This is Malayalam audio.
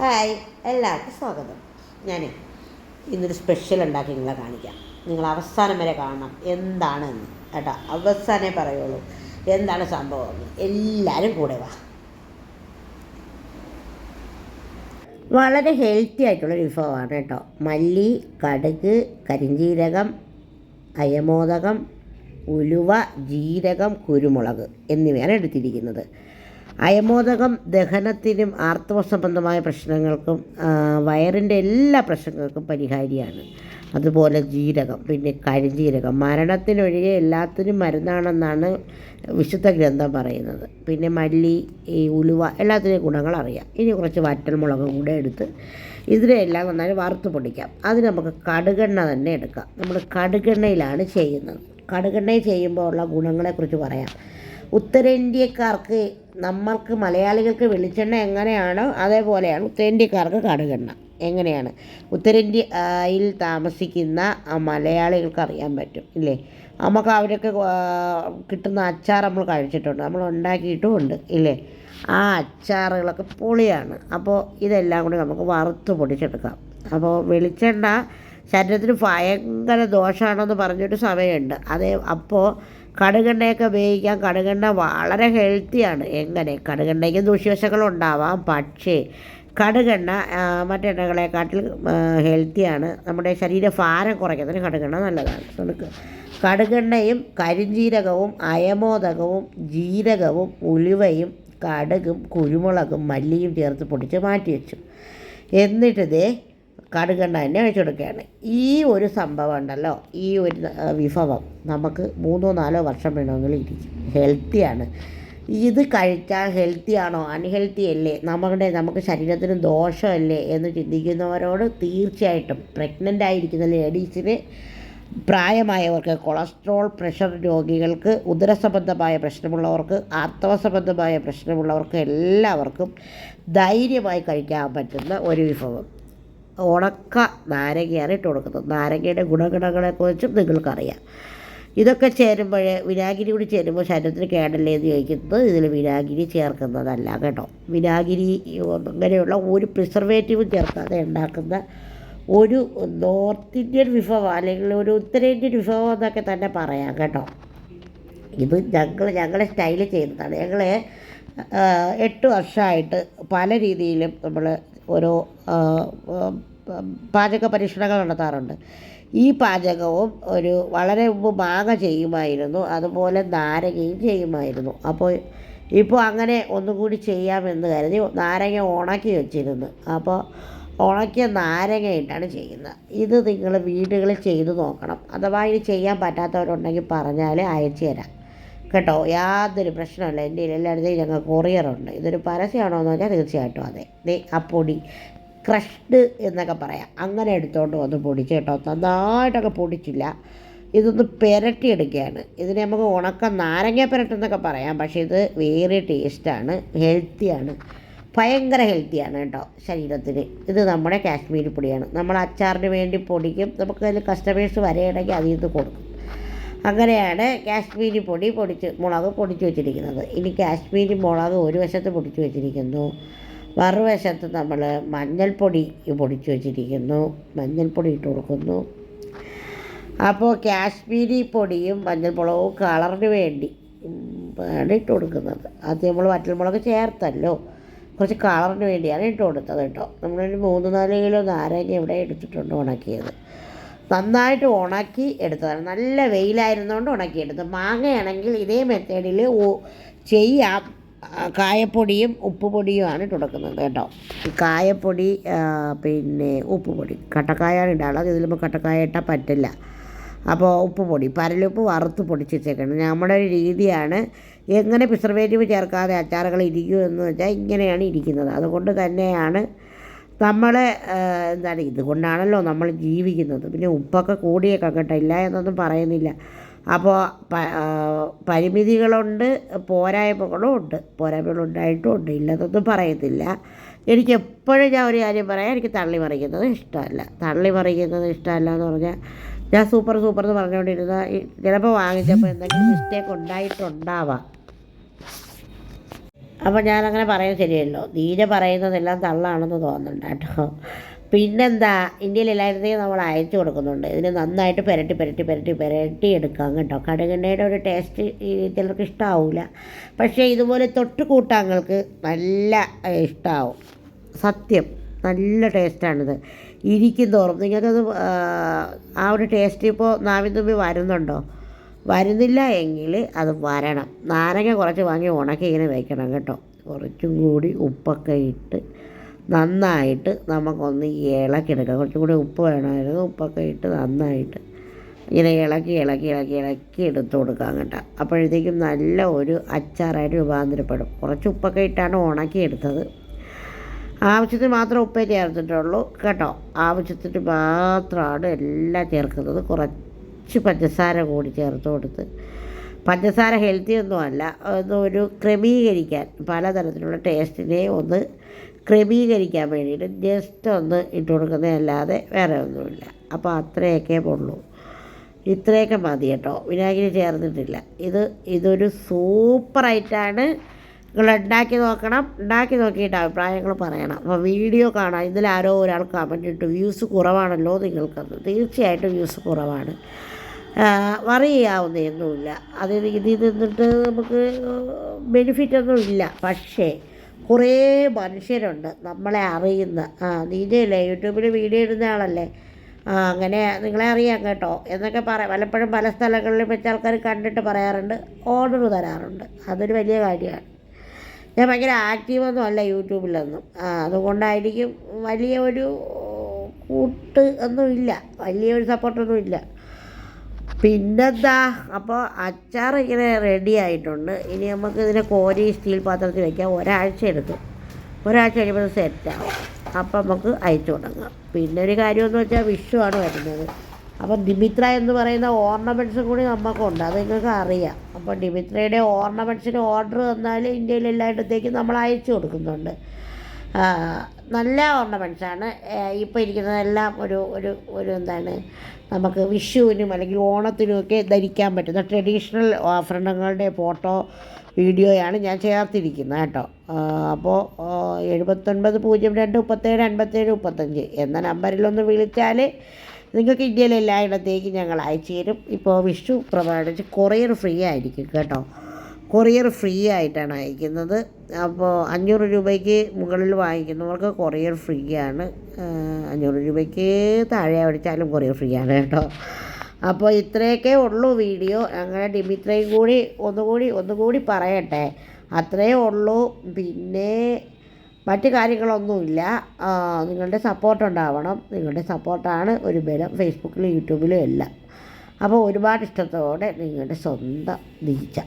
ഹായ് എല്ലാവർക്കും സ്വാഗതം. ഞാൻ ഇന്നൊരു സ്പെഷ്യൽ ഉണ്ടാക്കി നിങ്ങളെ കാണിക്കാം. നിങ്ങൾ അവസാനം വരെ കാണണം എന്താണെന്ന്. കേട്ടോ അവസാനമേ പറയുള്ളൂ എന്താണ് സംഭവം എന്ന്. എല്ലാവരും കൂടെ വാ. വളരെ ഹെൽത്തി ആയിട്ടുള്ള വിഭവമാണ് കേട്ടോ. മല്ലി കടുക് കരിഞ്ജീരകം അയമോദകം ഉലുവ ജീരകം കുരുമുളക് എന്നിവയാണ് എടുത്തിരിക്കുന്നത്. അയമോദകം ദഹനത്തിനും ആർത്തവ സംബന്ധമായ പ്രശ്നങ്ങൾക്കും വയറിന്റെ എല്ലാ പ്രശ്നങ്ങൾക്കും പരിഹാരിയാണ്. അതുപോലെ ജീരകം പിന്നെ കരിഞ്ജീരകം മരണത്തിനൊഴികെ എല്ലാത്തിനും മരുന്നാണെന്നാണ് വിശുദ്ധ ഗ്രന്ഥം പറയുന്നത്. പിന്നെ മല്ലി ഈ ഉലുവ എല്ലാത്തിന്റെയും ഗുണങ്ങൾ അറിയാം. ഇനി കുറച്ച് വറ്റൽമുളക് കൂടെ എടുത്ത് ഇതിനെല്ലാം നന്നായി വറുത്ത് പൊടിക്കാം. അത് നമുക്ക് കടുകെണ്ണ തന്നെ എടുക്കാം. നമ്മൾ കടുകെണ്ണയിലാണ് ചെയ്യുന്നത്. കടുകെണ്ണയിൽ ചെയ്യുമ്പോൾ ഉള്ള ഗുണങ്ങളെക്കുറിച്ച് പറയാം. ഉത്തരേന്ത്യക്കാർക്ക് നമ്മൾക്ക് മലയാളികൾക്ക് വെളിച്ചെണ്ണ എങ്ങനെയാണോ അതേപോലെയാണ് ഉത്തരേന്ത്യക്കാർക്ക് കടുകെണ്ണ എങ്ങനെയാണ്? ഉത്തരേന്ത്യയിൽ താമസിക്കുന്ന മലയാളികൾക്ക് അറിയാൻ പറ്റും ഇല്ലേ? നമുക്ക് അവരൊക്കെ കിട്ടുന്ന അച്ചാർ നമ്മൾ കഴിച്ചിട്ടുണ്ട് നമ്മൾ ഉണ്ടാക്കിയിട്ടും ഉണ്ട് ഇല്ലേ? ആ അച്ചാറുകളൊക്കെ പൊളിയാണ്. അപ്പോൾ ഇതെല്ലാം കൂടി നമുക്ക് വറുത്ത് പൊടിച്ചെടുക്കാം. അപ്പോൾ വെളിച്ചെണ്ണ ശരീരത്തിന് ഭയങ്കര ദോഷമാണെന്ന് പറഞ്ഞൊരു സമയമുണ്ട്. അതേ അപ്പോൾ കടുകെണ്ണയൊക്കെ ഉപയോഗിക്കാൻ കടുകെണ്ണ വളരെ ഹെൽത്തിയാണ് എങ്ങനെ? കടുകെണ്ണയ്ക്ക് ദൂഷ്യവശങ്ങളുണ്ടാവാം പക്ഷേ കടുകെണ്ണ മറ്റെണ്ണകളെക്കാട്ടിൽ ഹെൽത്തിയാണ് നമ്മുടെ ശരീരഭാരം കുറയ്ക്കുന്നതിന് കടുകെണ്ണ നല്ലതാണ്. നമുക്ക് കടുകെണ്ണയും കരിഞ്ജീരകവും അയമോദകവും ജീരകവും ഉലുവയും കടുകും കുരുമുളകും മല്ലിയും ചേർത്ത് പൊടിച്ച് മാറ്റി വെച്ചു എന്നിട്ടിതേ കടുകെണ്ണ തന്നെ ഒഴിച്ചു കൊടുക്കുകയാണ്. ഈ ഒരു സംഭവം ഉണ്ടല്ലോ ഈ ഒരു വിഭവം നമുക്ക് മൂന്നോ നാലോ വർഷം വേണമെങ്കിൽ ഇരിക്കും. ഹെൽത്തിയാണ് ഇത് കഴിച്ചാൽ ഹെൽത്തി ആണോ? അൺഹെൽത്തി അല്ലേ? നമ്മുടെ നമുക്ക് ശരീരത്തിന് ദോഷമല്ലേ എന്ന് ചിന്തിക്കുന്നവരോട് തീർച്ചയായിട്ടും പ്രഗ്നന്റ് ആയിരിക്കുന്ന ലേഡീസിന് പ്രായമായവർക്ക് കൊളസ്ട്രോൾ പ്രഷർ രോഗികൾക്ക് ഉദര സംബന്ധമായ പ്രശ്നമുള്ളവർക്ക് ആർത്തവ സംബന്ധമായ പ്രശ്നമുള്ളവർക്ക് എല്ലാവർക്കും ധൈര്യമായി കഴിക്കാൻ പറ്റുന്ന ഒരു വിഭവം. ഉണക്ക നാരങ്ങയാണ് ഇട്ട് കൊടുക്കുന്നത്. നാരങ്ങയുടെ ഗുണഗണങ്ങളെക്കുറിച്ചും നിങ്ങൾക്കറിയാം. ഇതൊക്കെ ചേരുമ്പോൾ വിനാഗിരി കൂടി ചേരുമ്പോൾ ശരീരത്തിന് കേടല്ലേ എന്ന് ചോദിക്കുന്നത് ഇതിൽ വിനാഗിരി ചേർക്കുന്നതല്ല കേട്ടോ. വിനാഗിരി അങ്ങനെയുള്ള ഒരു പ്രിസർവേറ്റീവും ചേർക്കാതെ ഉണ്ടാക്കുന്ന ഒരു നോർത്ത് ഇന്ത്യൻ വിഭവം അല്ലെങ്കിൽ ഒരു ഉത്തരേന്ത്യൻ വിഭവം എന്നൊക്കെ തന്നെ പറയാം കേട്ടോ. ഇത് ഞങ്ങൾ ഞങ്ങളെ സ്റ്റൈൽ ചെയ്യുന്നതാണ്. ഞങ്ങൾ എട്ട് വർഷമായിട്ട് പല രീതിയിലും നമ്മൾ ഓരോ പാചക പരീക്ഷണങ്ങൾ നടത്താറുണ്ട്. ഈ പാചകവും ഒരു വളരെ മുമ്പ് മാങ്ങ ചെയ്യുമായിരുന്നു അതുപോലെ നാരങ്ങയും ചെയ്യുമായിരുന്നു. അപ്പോൾ ഇപ്പോൾ അങ്ങനെ ഒന്നും കൂടി ചെയ്യാമെന്ന് കരുതി നാരങ്ങ ഉണക്കി വെച്ചിരുന്നു. അപ്പോൾ ഉണക്കിയ നാരങ്ങയിട്ടാണ് ചെയ്യുന്നത്. ഇത് നിങ്ങൾ വീടുകളിൽ ചെയ്തു നോക്കണം. അഥവാ ഇത് ചെയ്യാൻ പറ്റാത്തവരുണ്ടെങ്കിൽ പറഞ്ഞാൽ അയച്ചു തരാം. കേട്ടോ യാതൊരു പ്രശ്നമല്ല എന്റെ എല്ലായിടത്തും ഞങ്ങൾ കൊറിയറുണ്ട് ഇതൊരു പരസ്യമാണോ എന്ന് പറഞ്ഞാൽ തീർച്ചയായിട്ടും അതെ. ദേ ആ പൊടി ക്രഷ്ഡ് എന്നൊക്കെ പറയാം. അങ്ങനെ എടുത്തോണ്ട് വന്ന് പൊടിച്ച് കേട്ടോ നന്നായിട്ടൊക്കെ പൊടിച്ചില്ല. ഇതൊന്ന് പുരട്ടിയെടുക്കുകയാണ്. ഇതിനെ നമുക്ക് ഉണക്ക നാരങ്ങ പുരട്ടെന്നൊക്കെ പറയാം. പക്ഷേ ഇത് വേറെ ടേസ്റ്റാണ് ഹെൽത്തിയാണ് ഭയങ്കര ഹെൽത്തിയാണ് കേട്ടോ ശരീരത്തിന്. ഇത് നമ്മുടെ കാശ്മീരി പൊടിയാണ്. നമ്മൾ അച്ചാറിന് വേണ്ടി പൊടിക്കും. നമുക്ക് അതിൽ കസ്റ്റമേഴ്സ് വരെയാണെങ്കിൽ അതിൽ നിന്ന് കൊടുക്കും. അങ്ങനെയാണ് കാശ്മീരി പൊടി പൊടിച്ച് മുളക് പൊടിച്ച് വെച്ചിരിക്കുന്നത്. ഇനി കാശ്മീരി മുളക് ഒരു വശത്ത് പൊടിച്ച് വെച്ചിരിക്കുന്നു. മറുവശത്ത് നമ്മൾ മഞ്ഞൾപ്പൊടി പൊടിച്ച് വെച്ചിരിക്കുന്നു. മഞ്ഞൾപ്പൊടി ഇട്ട് കൊടുക്കുന്നു. അപ്പോൾ കാശ്മീരി പൊടിയും മഞ്ഞൾമുളകും കളറിന് വേണ്ടി ആണ് ഇട്ട് കൊടുക്കുന്നത്. അത് നമ്മൾ വറ്റൽമുളക് ചേർത്തല്ലോ. കുറച്ച് കളറിന് വേണ്ടിയാണ് ഇട്ട് കൊടുത്തത് കേട്ടോ. നമ്മളൊരു മൂന്ന് നാല് കിലോ നാരങ്ങ ഇവിടെ എടുത്തിട്ടുണ്ട് ഉണക്കിയത്. നന്നായിട്ട് ഉണക്കി എടുത്തതാണ്. നല്ല വെയിലായിരുന്നുകൊണ്ട് ഉണക്കിയെടുത്തു. മാങ്ങയാണെങ്കിൽ ഇതേ മെത്തേഡിൽ ചെയ്യാം കായപ്പൊടിയും ഉപ്പുപൊടിയുമാണ് കൊടുക്കുന്നത് കേട്ടോ. കായപ്പൊടി പിന്നെ ഉപ്പുപൊടി. കട്ടക്കായാണ് ഇടാറുള്ളത്. ഇതിൽ കട്ടക്കായ ഇട്ടാൽ പറ്റില്ല. അപ്പോൾ ഉപ്പ് പൊടി പരലുപ്പ് വറുത്ത് പൊടിച്ചിട്ടേക്കണം. നമ്മുടെ ഒരു രീതിയാണ് എങ്ങനെ പ്രിസർവേറ്റീവ് ചേർക്കാതെ അച്ചാറുകൾ ഇരിക്കുമെന്ന് വെച്ചാൽ ഇങ്ങനെയാണ് ഇരിക്കുന്നത്. അതുകൊണ്ട് തന്നെയാണ് നമ്മൾ എന്താണ് ഇതുകൊണ്ടാണല്ലോ നമ്മൾ ജീവിക്കുന്നത്. പിന്നെ ഉപ്പൊക്കെ കൂടിയേക്കാം കേട്ടോ. ഇല്ല എന്നൊന്നും പറയുന്നില്ല. അപ്പോൾ പരിമിതികളുണ്ട് പോരായ്മകളും ഉണ്ട്. പോരായ്മകൾ ഉണ്ടായിട്ടും ഉണ്ട്. ഇല്ലെന്നൊന്നും പറയത്തില്ല. എനിക്ക് എപ്പോഴും ഞാൻ ഒരു കാര്യം പറയാം. എനിക്ക് തള്ളി മറിക്കുന്നത് ഇഷ്ടമല്ല. തള്ളി മറിക്കുന്നത് ഇഷ്ടമല്ല എന്ന് പറഞ്ഞാൽ ഞാൻ സൂപ്പർ സൂപ്പർ എന്ന് പറഞ്ഞുകൊണ്ടിരുന്ന ചിലപ്പോൾ വാങ്ങിച്ചപ്പോൾ എന്തെങ്കിലും മിസ്റ്റേക്ക് ഉണ്ടായിട്ടുണ്ടാവാം. അപ്പോൾ ഞാനങ്ങനെ പറയുന്നത് ശരിയല്ലോ. നീന പറയുന്നതെല്ലാം തള്ളാണെന്ന് തോന്നുന്നുണ്ട് കേട്ടോ. പിന്നെന്താ ഇന്ത്യയിലെല്ലായിടത്തേക്കും നമ്മൾ അയച്ചു കൊടുക്കുന്നുണ്ട്. ഇതിന് നന്നായിട്ട് പുരട്ടി പുരട്ടി പുരട്ടി പുരട്ടി എടുക്കാം കേട്ടോ. കടുകെണ്ണയുടെ ഒരു ടേസ്റ്റ് ചിലർക്ക് ഇഷ്ടമാവില്ല പക്ഷേ ഇതുപോലെ തൊട്ട് കൂട്ടാങ്ങൾക്ക് നല്ല ഇഷ്ടമാവും സത്യം. നല്ല ടേസ്റ്റാണിത് ഇരിക്കും തോറും. നിങ്ങൾക്കത് ആ ഒരു ടേസ്റ്റ് ഇപ്പോൾ നാവിൻ തുമ്പി വരുന്നുണ്ടോ? വരുന്നില്ല എങ്കിൽ അത് വരണം. നാരങ്ങ കുറച്ച് വാങ്ങി ഉണക്കി ഇങ്ങനെ വയ്ക്കണം കേട്ടോ. കുറച്ചും കൂടി ഉപ്പൊക്കെ ഇട്ട് നന്നായിട്ട് നമുക്കൊന്ന് ഇളക്കിയെടുക്കാം കുറച്ചും കൂടി ഉപ്പ് വേണമായിരുന്നു. ഉപ്പൊക്കെ ഇട്ട് നന്നായിട്ട് ഇങ്ങനെ ഇളക്കി ഇളക്കി ഇളക്കി ഇളക്കി എടുത്ത് കൊടുക്കാം കേട്ടോ. അപ്പോഴത്തേക്കും നല്ല ഒരു അച്ചാറായിട്ട് രൂപാന്തരപ്പെടും. കുറച്ച് ഉപ്പൊക്കെ ഇട്ടാണ് ഉണക്കിയെടുത്തത് ആവശ്യത്തിന് മാത്രം ഉപ്പേ ചേർത്തിട്ടുള്ളൂ കേട്ടോ. ആവശ്യത്തിന് മാത്രമാണ് എല്ലാം ചേർക്കുന്നത്. കുറച്ച് പഞ്ചസാര കൂടി ചേർത്ത് കൊടുത്ത് പഞ്ചസാര ഹെൽത്തി ഒന്നുമല്ല ഒന്ന് ഒരു ക്രമീകരിക്കാൻ പലതരത്തിലുള്ള ടേസ്റ്റിനെ ഒന്ന് ക്രമീകരിക്കാൻ വേണ്ടിയിട്ട് ജസ്റ്റ് ഒന്ന് ഇട്ട് കൊടുക്കുന്നതല്ലാതെ വേറെ ഒന്നുമില്ല. അപ്പോൾ അത്രയൊക്കെ ഉള്ളൂ. ഇത്രയൊക്കെ മതി കേട്ടോ. വിനാഗിരി ചേർന്നിട്ടില്ല. ഇത് ഇതൊരു സൂപ്പറായിട്ടാണ്. നിങ്ങൾ ഉണ്ടാക്കി നോക്കണം. ഉണ്ടാക്കി നോക്കിയിട്ട് അഭിപ്രായങ്ങൾ പറയണം. അപ്പോൾ വീഡിയോ കാണാം. ഇതിൽ ആരോ ഒരാൾ കമന്റ് ഇട്ടു. വ്യൂസ് കുറവാണല്ലോ നിങ്ങൾക്കത് തീർച്ചയായിട്ടും വ്യൂസ് കുറവാണ്. വറി ചെയ്യാവുന്നതൊന്നുമില്ല അത് ഇതിൽ നിന്നിട്ട് നമുക്ക് ബെനിഫിറ്റൊന്നും ഇല്ല. പക്ഷേ കുറേ മനുഷ്യരുണ്ട് നമ്മളെ അറിയുന്ന. ആ നീനയല്ലേ യൂട്യൂബിൽ വീഡിയോ ഇടുന്ന ആളല്ലേ? ആ അങ്ങനെ നിങ്ങളെ അറിയാം കേട്ടോ. എന്നൊക്കെ പറയാം പലപ്പോഴും പല സ്ഥലങ്ങളിൽ വെച്ച് ആൾക്കാർ കണ്ടിട്ട് പറയാറുണ്ട് ഓർഡർ തരാറുണ്ട്. അതൊരു വലിയ കാര്യമാണ്. ഞാൻ ഭയങ്കര ആക്റ്റീവൊന്നും അല്ല യൂട്യൂബിലൊന്നും. അതുകൊണ്ടായിരിക്കും വലിയ ഒരു കൂട്ട് ഒന്നും ഇല്ല വലിയൊരു സപ്പോർട്ടൊന്നും ഇല്ല പിന്നെന്താ? അപ്പോൾ അച്ചാർ ഇങ്ങനെ റെഡി ആയിട്ടുണ്ട്. ഇനി നമുക്ക് ഇതിനെ കോരി സ്റ്റീൽ പാത്രത്തിൽ വയ്ക്കാം ഒരാഴ്ച എടുക്കും ഒരാഴ്ച കഴിയുമ്പോൾ സെറ്റാവും അപ്പം നമുക്ക് അയച്ചു തുടങ്ങാം. പിന്നെ ഒരു കാര്യമെന്ന് വെച്ചാൽ വിഷുവാണ് വരുന്നത്. അപ്പം ഡിമിത്ര എന്ന് പറയുന്ന ഓർണമെന്റ്സും കൂടി നമുക്കുണ്ട് അത് നിങ്ങൾക്ക് അറിയാം. അപ്പോൾ ഡിമിത്രയുടെ ഓർണമെന്റ്സിന് ഓർഡർ തന്നാൽ ഇന്ത്യയിൽ എല്ലായിടത്തേക്കും നമ്മൾ അയച്ചു കൊടുക്കുന്നുണ്ട്. നല്ല ഓർണമെന്റ്സാണ് ഇപ്പോൾ ഇരിക്കുന്നതെല്ലാം ഒരു ഒരു ഒരു എന്താണ്? നമുക്ക് വിഷുവിനും അല്ലെങ്കിൽ ഓണത്തിനും ഒക്കെ ധരിക്കാൻ പറ്റുന്ന ട്രഡീഷണൽ ആഭരണങ്ങളുടെ ഫോട്ടോ വീഡിയോയാണ് ഞാൻ ചേർത്തിരിക്കുന്നത് കേട്ടോ. അപ്പോൾ എഴുപത്തൊൻപത് പൂജ്യം രണ്ട് മുപ്പത്തേഴ് അൻപത്തേഴ് മുപ്പത്തഞ്ച് എന്ന നമ്പറിലൊന്ന് വിളിച്ചാൽ നിങ്ങൾക്ക് ഇന്ത്യയിലെ എല്ലായിടത്തേക്കും ഞങ്ങൾ അയച്ചു തരും ഇപ്പോൾ വിഷു പ്രമാണിച്ച് കൊറിയർ ഫ്രീ ആയിരിക്കും കേട്ടോ. കൊറിയർ ഫ്രീ ആയിട്ടാണ് അയക്കുന്നത്. അപ്പോൾ അഞ്ഞൂറ് രൂപയ്ക്ക് മുകളിൽ വാങ്ങിക്കുന്നവർക്ക് കൊറിയർ ഫ്രീ ആണ്. അഞ്ഞൂറ് രൂപയ്ക്ക് താഴെ അടിച്ചാലും കൊറിയർ ഫ്രീ ആണ് കേട്ടോ. അപ്പോൾ ഇത്രയൊക്കെ ഉള്ളൂ വീഡിയോ. അങ്ങനെ ഡിമിത്രയും കൂടി ഒന്നുകൂടി ഒന്നുകൂടി പറയട്ടെ. അത്രയേ ഉള്ളൂ. പിന്നെ മറ്റു കാര്യങ്ങളൊന്നുമില്ല. നിങ്ങളുടെ സപ്പോർട്ട് ഉണ്ടാവണം. നിങ്ങളുടെ സപ്പോർട്ടാണ് ഒരു ബലം ഫേസ്ബുക്കിലും യൂട്യൂബിലും എല്ലാം. അപ്പോൾ ഒരുപാട് ഇഷ്ടത്തോടെ നിങ്ങളുടെ സ്വന്തം നീച്ച